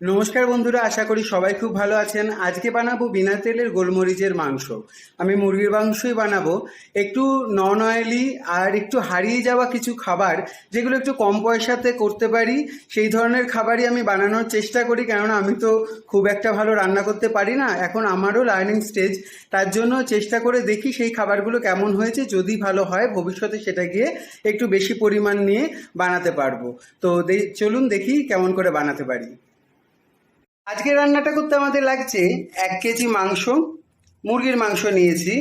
নমস্কার বন্ধুরা, আশা করি সবাই খুব ভালো আছেন। আজকে বানাবো বিনা তেলের গোলমরিচের মাংস। আমি মুরগির মাংসই বানাবো। একটু নন অয়েলি আর একটু হারিয়ে যাওয়া কিছু খাবার, যেগুলো একটু কম পয়সাতে করতে পারি, সেই ধরনের খাবারই আমি বানানোর চেষ্টা করি, কেননা আমি তো খুব একটা ভালো রান্না করতে পারি না। এখন আমারও লার্নিং স্টেজ তার জন্য চেষ্টা করে দেখি সেই খাবারগুলো কেমন হয়েছে, যদি ভালো হয় ভবিষ্যতে সেটা গিয়ে একটু বেশি পরিমাণ নিয়ে বানাতে পারব। তো চলুন দেখি কেমন করে বানাতে পারি। আজকে রান্নাটা করতে আমাদের লাগছে এক কেজি মাংস, মুরগির মাংস নিয়েছি।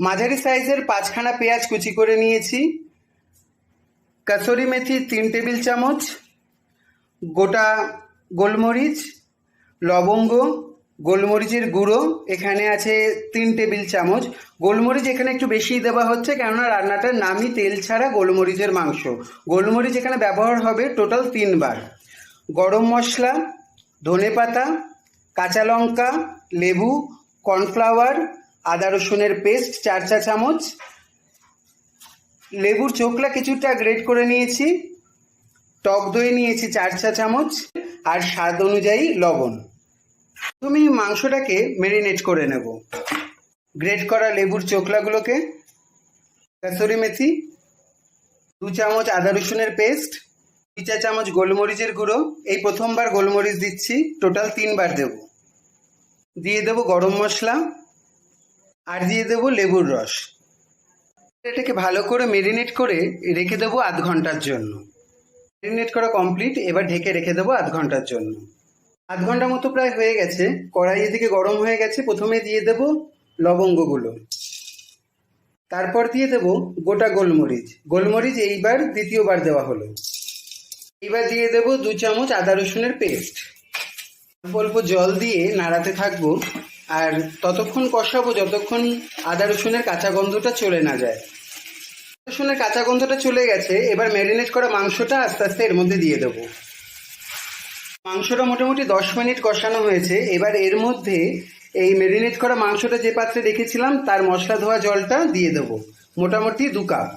মাঝারি সাইজের পাঁচখানা পেঁয়াজ কুচি করে নিয়েছি, কাসুরি মেথি তিন টেবিল চামচ, গোটা গোলমরিচ, লবঙ্গ, গোলমরিচের গুঁড়ো, এখানে আছে তিন টেবিল চামচ। গোলমরিচ এখানে একটু বেশি দেওয়া হচ্ছে, কেননা রান্নাটার নামই তেল ছাড়া গোলমরিচের মাংস। গোলমরিচ এখানে ব্যবহার হবে টোটাল তিনবার। গরম মশলা ধনেপাতা কাঁচা লঙ্কা, লেবু, কর্নফ্লাওয়ার, আদা রসুনের পেস্ট, চার চা চামচ। লেবুর চোখলা কিছুটা গ্রেট করে নিয়েছি। টক দই নিয়েছি চার চা চামচ। আর স্বাদ অনুযায়ী লবণ। তুমি মাংসটাকে মেরিনেট করে নেব। গ্রেট করা লেবুর চোখলাগুলোকে। কাসুরি মেথি, দু চামচ আদা রসুনের পেস্ট দুই চা চামচ গোলমরিচের গুঁড়ো। এই প্রথমবার গোলমরিচ দিচ্ছি। টোটাল তিনবার দেব। দিয়ে দেব গরম মশলা আর দিয়ে দেব লেবুর রস। এটাকে ভালো করে মেরিনেট করে রেখে দেবো আধ ঘণ্টার জন্য। মেরিনেট করা কমপ্লিট এবার ঢেকে রেখে দেবো আধ ঘণ্টার জন্য। আধ ঘণ্টা মতো প্রায় হয়ে গেছে। কড়াই এদিকে গরম হয়ে গেছে। প্রথমে দিয়ে দেব লবঙ্গগুলো। তারপর দিয়ে দেব গোটা গোলমরিচ। গোলমরিচ এইবার দ্বিতীয়বার দেওয়া হলো। এবার দিয়ে দেব দু চামচ আদা রসুনের পেস্ট। অল্প জল দিয়ে নাড়াতে থাকব আর ততক্ষণ কষাবো যতক্ষণ আদা রসুনের কাঁচা গন্ধটা চলে না যায়। রসুনের কাঁচা গন্ধটা চলে গেছে, এবার ম্যারিনেট করা মাংসটা আস্তে আস্তে এর মধ্যে দিয়ে দেবো। মাংসটা মোটামুটি দশ মিনিট কষানো হয়েছে, এবার এর মধ্যে এই ম্যারিনেট করা মাংসটা যে পাত্রে রেখেছিলাম, তার মশলা ধোয়া জলটা দিয়ে দেবো, মোটামুটি দু কাপ।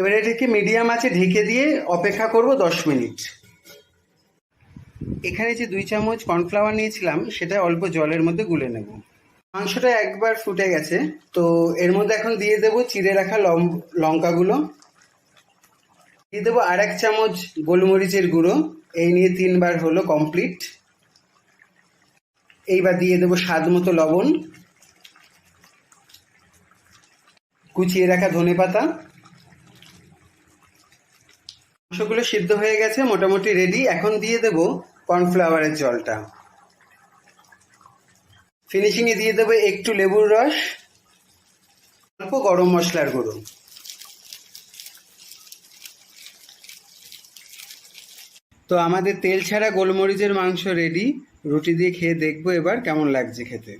এবার এটাকে মিডিয়াম আছে, ঢেকে দিয়ে অপেক্ষা করব দশ মিনিট। এখানে যে দুই চামচ কর্নফ্লাওয়ার নিয়েছিলাম, সেটা অল্প জলের মধ্যে গুলে নেব। মাংসটা একবার ফুটে গেছে, তো এর মধ্যে এখন দিয়ে দেবো চিড়ে রাখা লঙ্কাগুলো। দিয়ে দেবো আর এক চামচ গোলমরিচের গুঁড়ো, এই নিয়ে তিনবার হলো কমপ্লিট এইবার দিয়ে দেবো স্বাদ মতো লবণ। কুচিয়ে রাখা ধনে পাতা মাংসগুলো সিদ্ধ হয়ে গেছে, মোটামুটি রেডি এখন দিয়ে দেব কর্নফ্লাওয়ারের জলটা। ফিনিশিংয়ে দিয়ে দেবো একটু লেবুর রস, অল্প গরম মশলার গুঁড়ো। তো আমাদের তেল ছাড়া গোলমরিচের মাংস রেডি রুটি দিয়ে খেয়ে দেখব এবার কেমন লাগছে খেতে।